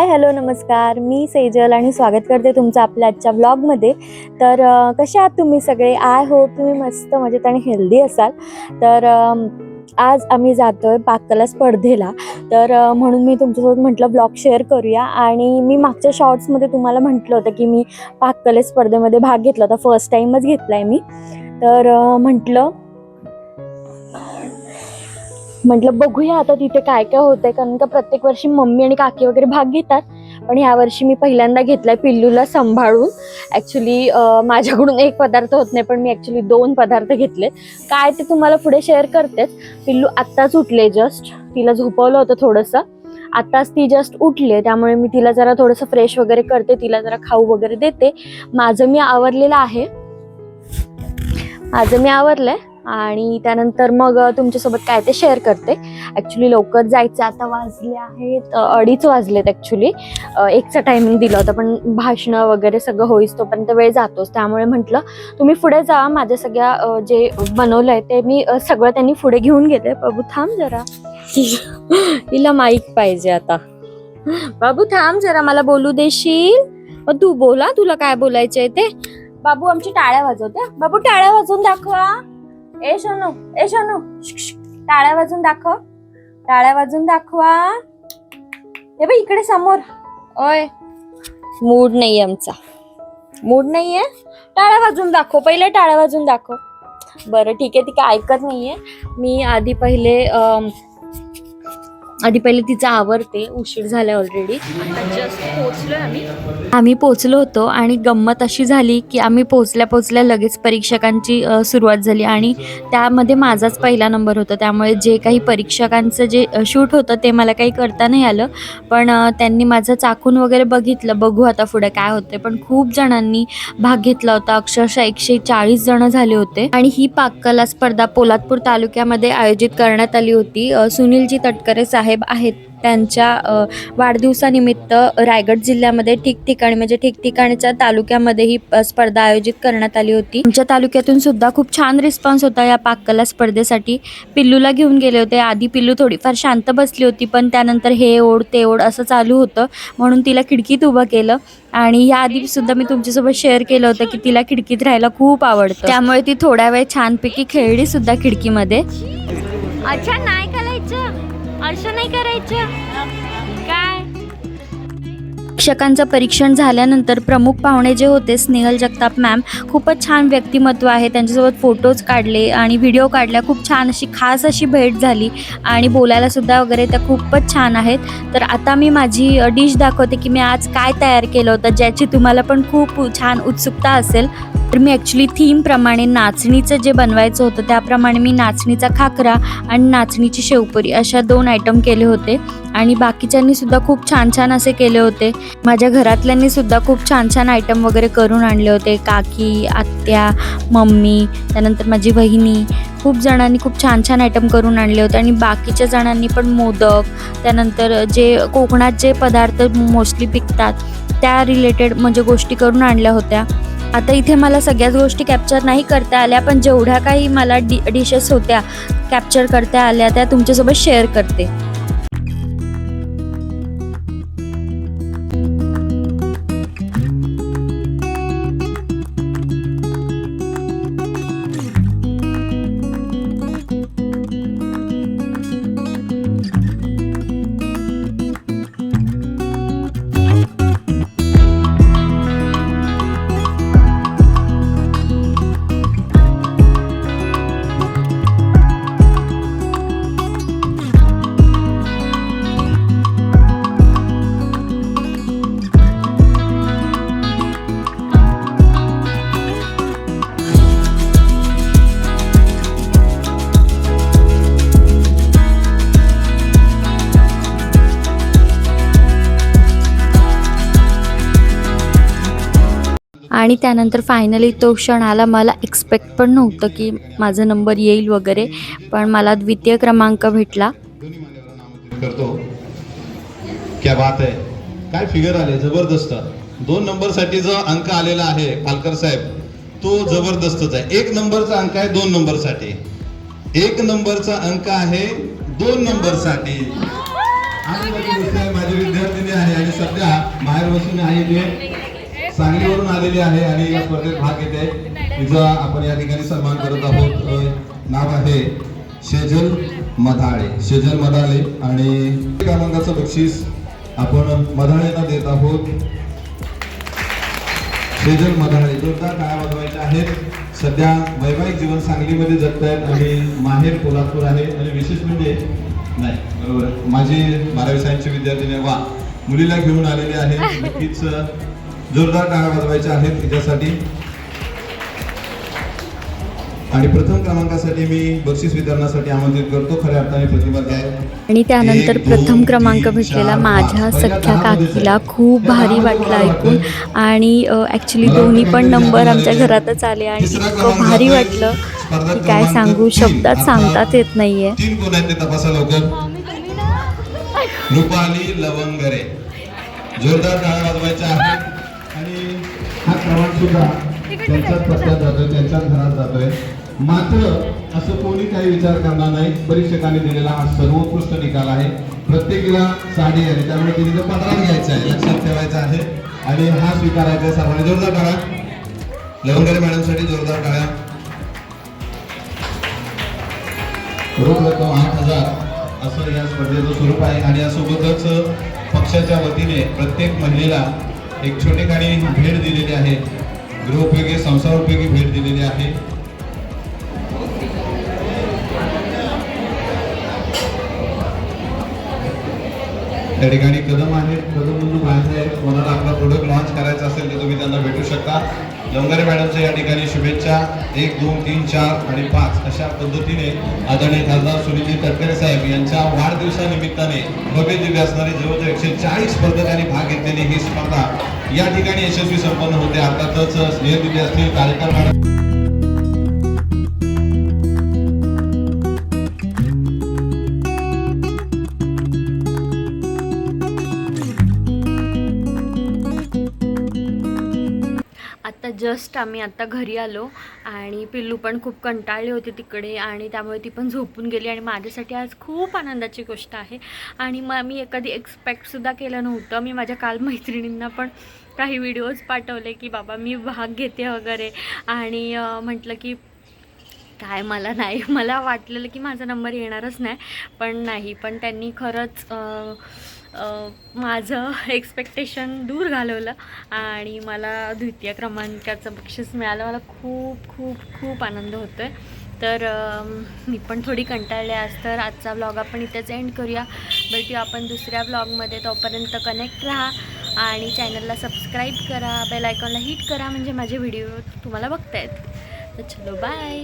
Hi hello नमस्कार. मी सेजल आणि स्वागत करते तुमचं आपल्या आजच्या ब्लॉगमध्ये तर कसे आहात तुम्ही सगळे? आय होप तुम्ही मस्त मजेत आणि हेल्दी असाल. तर आज आम्ही जातो आहे पाककला स्पर्धेला. तर म्हणून मी तुमच्यासोबत म्हटलं ब्लॉग शेअर करूया. आणि मी मागच्या शॉर्ट्समध्ये तुम्हाला म्हटलं होतं की मी पाककले स्पर्धेमध्ये भाग घेतला होता. फर्स्ट टाईमच घेतला आहे मी. तर म्हटलं म्हटलं बघूया आता तिथे काय काय होतंय कारण का प्रत्येक वर्षी मम्मी आणि काकी वगैरे भाग घेतात. पण ह्या वर्षी मी पहिल्यांदा घेतलाय पिल्लूला सांभाळून. ॲक्च्युली माझ्याकडून एक पदार्थ होत नाही पण मी ॲक्च्युली दोन पदार्थ घेतले. काय ते तुम्हाला पुढे शेअर करतेच. पिल्लू आत्ताच उठले जस्ट तिला झोपवलं होतं थोडंसं. आत्ताच ती जस्ट उठली त्यामुळे मी तिला जरा थोडंसं फ्रेश वगैरे करते तिला जरा खाऊ वगैरे देते. माझं मी आवरलेलं आहे. माझं मी आवरलंय. आणि त्यानंतर मग तुमच्यासोबत काय ते शेअर करते. ॲक्च्युली लवकर जायचं आता वाजले आहेत अडीच वाजलेत ॲक्च्युली एकचा टायमिंग दिलं होतं पण भाषणं वगैरे सगळं होईस तोपर्यंत वेळ जातोच त्यामुळे म्हटलं तुम्ही पुढे जा माझ्या सगळ्या जे बनवलं आहे ते मी सगळं त्यांनी पुढे घेऊन घेते. प्रभू थांब जरा. हिला माईक पाहिजे आता. बाबू थांब जरा मला बोलू देशील? तू बोला तुला काय बोलायचंय ते. बाबू आमची टाळ्या वाजवते. बाबू टाळ्या वाजवून दाखवा. ए सोनू ए सोनू. टाळ्या वाजून दाखव. टाळ्या वाजून दाखवा. हे बघ इकडे समोर. ओय मूड नाही आमचा. मूड नाहीये टाळ्या वाजून दाखव पहिले टाळ्या वाजून दाखव. बरं ठीक आहे ती काय ऐकत नाहीये. मी आधी पहिले आधी पहिले तिचं आवरते उशीर झाला ऑलरेडी जस्ट पोहोचलोय आम्ही. आम्ही पोचलो होतो आणि गंमत अशी झाली की आम्ही पोचल्या पोचल्या लगेच परीक्षकांची सुरुवात झाली आणि त्यामध्ये माझाच पहिला नंबर होता. त्यामुळे जे काही परीक्षकांचं जे शूट होतं ते मला काही करता नाही आलं. पण त्यांनी माझं चाकून वगैरे बघितलं. बघू आता पुढे काय होते पण खूप जणांनी भाग घेतला होता. अक्षरशः एकशे चाळीस जण झाले होते. आणि ही पाककला स्पर्धा पोलादपूर तालुक्यामध्ये आयोजित करण्यात आली होती. सुनीलजी तटकरे साहेब आहेत. त्यांच्या वाढदिवसानिमित्त रायगड जिल्ह्यामध्ये ठिकठिकाणी म्हणजे ठिकठिकाणच्या तालुक्यामध्ये ही स्पर्धा आयोजित करण्यात आली होती. आमच्या तालुक्यातून सुद्धा खूप छान रिस्पॉन्स होता या पाककला स्पर्धेसाठी. पिल्लूला घेऊन गेले होते. आधी पिल्लू थोडीफार शांत बसली होती पण त्यानंतर हे ओढ ते ओढ असं चालू होतं. म्हणून तिला खिडकीत उभं केलं. आणि या आधी सुद्धा मी तुमच्यासोबत शेअर केलं होतं की तिला खिडकीत राहायला खूप आवडतं. त्यामुळे ती थोड्या वेळ छानपैकी खेळली सुद्धा खिडकीमध्ये. अच्छा नाही करायचं असं नाही करायचं. काय? शिक्षकांचं परीक्षण झाल्यानंतर प्रमुख पाहुणे जे होते स्नेहल जगताप मॅम खूपच छान व्यक्तिमत्व आहे. त्यांच्यासोबत फोटोज काढले आणि व्हिडिओ काढल्या. खूप छान अशी खास अशी भेट झाली आणि बोलायला सुद्धा वगैरे त्या खूपच छान आहेत. तर आता मी माझी डिश दाखवते की मी आज काय तयार केलं होतं ज्याची तुम्हाला पण खूप छान उत्सुकता असेल. तर मी ॲक्च्युली थीमप्रमाणे नाचणीचं जे बनवायचं होतं त्याप्रमाणे मी नाचणीचा खाकरा आणि नाचणीची शेवपुरी अशा दोन आयटम केले होते. आणि बाकीच्यांनी सुद्धा खूप छान छान असे केले होते. माझ्या घरातल्यांनी सुद्धा खूप छान छान आयटम वगैरे करून आणले होते. काकी आत्या मम्मी त्यानंतर माझी बहिणी खूप जणांनी खूप छान छान आयटम करून आणले होते. आणि बाकीच्या जणांनी पण मोदक त्यानंतर जे कोकणात जे पदार्थ मोस्टली पिकतात त्या रिलेटेड म्हणजे गोष्टी करून आणल्या होत्या. आता इथे मला सगळ्याच गोष्टी कॅप्चर नाही करता आल्या पण जेवढ्या काही मला डि डिशेस होत्या कॅप्चर करता आल्या त्या तुमच्यासोबत शेअर करते. आणि त्यानंतर फायनली तो क्षण आला मला एक्सपेक्ट पण नव्हतं की माझा नंबर येईल वगैरे पण मला द्वितीय क्रमांक भेटला. करतो. क्या बात आहे काय फिगर आले? जबरदस्त. दोन नंबरसाठी जो अंक आलेला आहे पालकर साहेब. तो जबरदस्तच आहे. एक नंबरचा अंक आहे दोन नंबरसाठी. एक नंबरचा अंक आहे दोन नंबरसाठी. माझी विद्यार्थिनी आहे आणि सध्या बाहेर बसून आहे सांगलीवरून आलेली आहे आणि या स्पर्धेत भाग घेते. तिचा आपण या ठिकाणी सन्मान करत आहोत. नाव आहे शेजल मधाळे. शेजल मधाळे आणि क्रमांकाचं बक्षीस आपण मधाळेला देत आहोत. शेजल मधाळे जोरदार काय वाजवायचे आहेत. सध्या वैवाहिक जीवन सांगलीमध्ये जगत आहेत आणि माहेर कोल्हापूर आहे आणि विशेष म्हणजे नाही बरोबर. माझी बारावी सायन्सची विद्यार्थिनी वा मुलीला घेऊन आलेली आहे. नक्कीच जोरदार टाळ्या वाजवायच्या आहेत तिच्यासाठी आणि प्रथम क्रमांकासाठी मी बक्षीस वितरणासाठी आमंत्रित करतो खऱ्या अर्थाने प्रतिभा द्याय आणि त्यानंतर प्रथम क्रमांक भेटलेला माझ्या सख्या. काकीला खूप भारी वाटलं ऐकून. आणि ॲक्च्युली दोन्ही पण नंबर आमच्या. घरातच आले आणि इतकं भारी. वाटलं की काय सांगू. शब्दात सांगताच येत नाहीये जोरदार टाळ्या वाजवायच्या आहेत आणि हा क्रमांक सुद्धा त्यांच्याच पत्त्यात जातोय त्यांच्याच घरात जातोय. मात्र असं कोणी काही विचार करणार नाही. परीक्षकांनी दिलेला हा सर्वोत्कृष्ट निकाल आहे. प्रत्येकीला साडी आहे त्यामुळे तिने तो पदरात घ्यायचा आहे. लक्षात ठेवायचा आहे. आणि हा स्वीकारायचा आहे सर्वांनी. जोरदार टाळ्या लवंगरे मॅडमसाठी जोरदार टाळ्या रोख रक्कम आठ हजार. असं या स्पर्धेचं स्वरूप आहे. आणि यासोबतच पक्षाच्या वतीने प्रत्येक महिलेला एक छोटे छोटेखानी भेट दिलेली आहे गृहोपयोगी संसारोपयोगी भेट दिलेली आहे. त्या ठिकाणी कदम आहे. कदम म्हणून माझे आहे. कोणाला आपला प्रोडक्ट लॉन्च करायचा असेल तर तुम्ही त्यांना भेटू शकता. लवंगरे मॅडमच्या या ठिकाणी शुभेच्छा. एक दोन तीन चार आणि पाच अशा पद्धतीने आदरणीय खासदार सुनीलजी तटकरे साहेब यांच्या वाढदिवसानिमित्ताने भव्य दिव्य असणारी जवळजवळ एकशे चाळीस स्पर्धकांनी भाग घेतलेली ही स्पर्धा या ठिकाणी यशस्वी संपन्न होते. अर्थातच स्नेह दिले असतील कार्यक्रम जस्ट आम्ही आता घरी आलो आणि पिल्लू पण खूप कंटाळली होती तिकडे आणि त्यामुळे ती पण झोपून गेली आणि माझ्यासाठी आज खूप आनंदाची गोष्ट आहे. आणि मग मी कधी एक्सपेक्टसुद्धा केलं नव्हतं. मी माझ्या काल मैत्रिणींना पण काही व्हिडिओज पाठवले की बाबा मी भाग घेते वगैरे. आणि म्हटलं की काय मला नाही. मला वाटलेलं की माझा नंबर येणारच नाही. पण नाही पण त्यांनी खरंच माझं एक्सपेक्टेशन दूर घालवलं आणि मला द्वितीय क्रमांकाचं बक्षीस मिळालं. मला खूप खूप खूप आनंद होतो आहे तर मी पण थोडी कंटाळले आज. तर आजचा ब्लॉग आपण इथेच एंड करूया. भेटूया आपण दुसऱ्या ब्लॉगमध्ये तोपर्यंत कनेक्ट राहा आणि चॅनलला सबस्क्राईब करा. बेल आयकॉनला हिट करा. म्हणजे माझे व्हिडिओ तुम्हाला बघता येत तर चलो बाय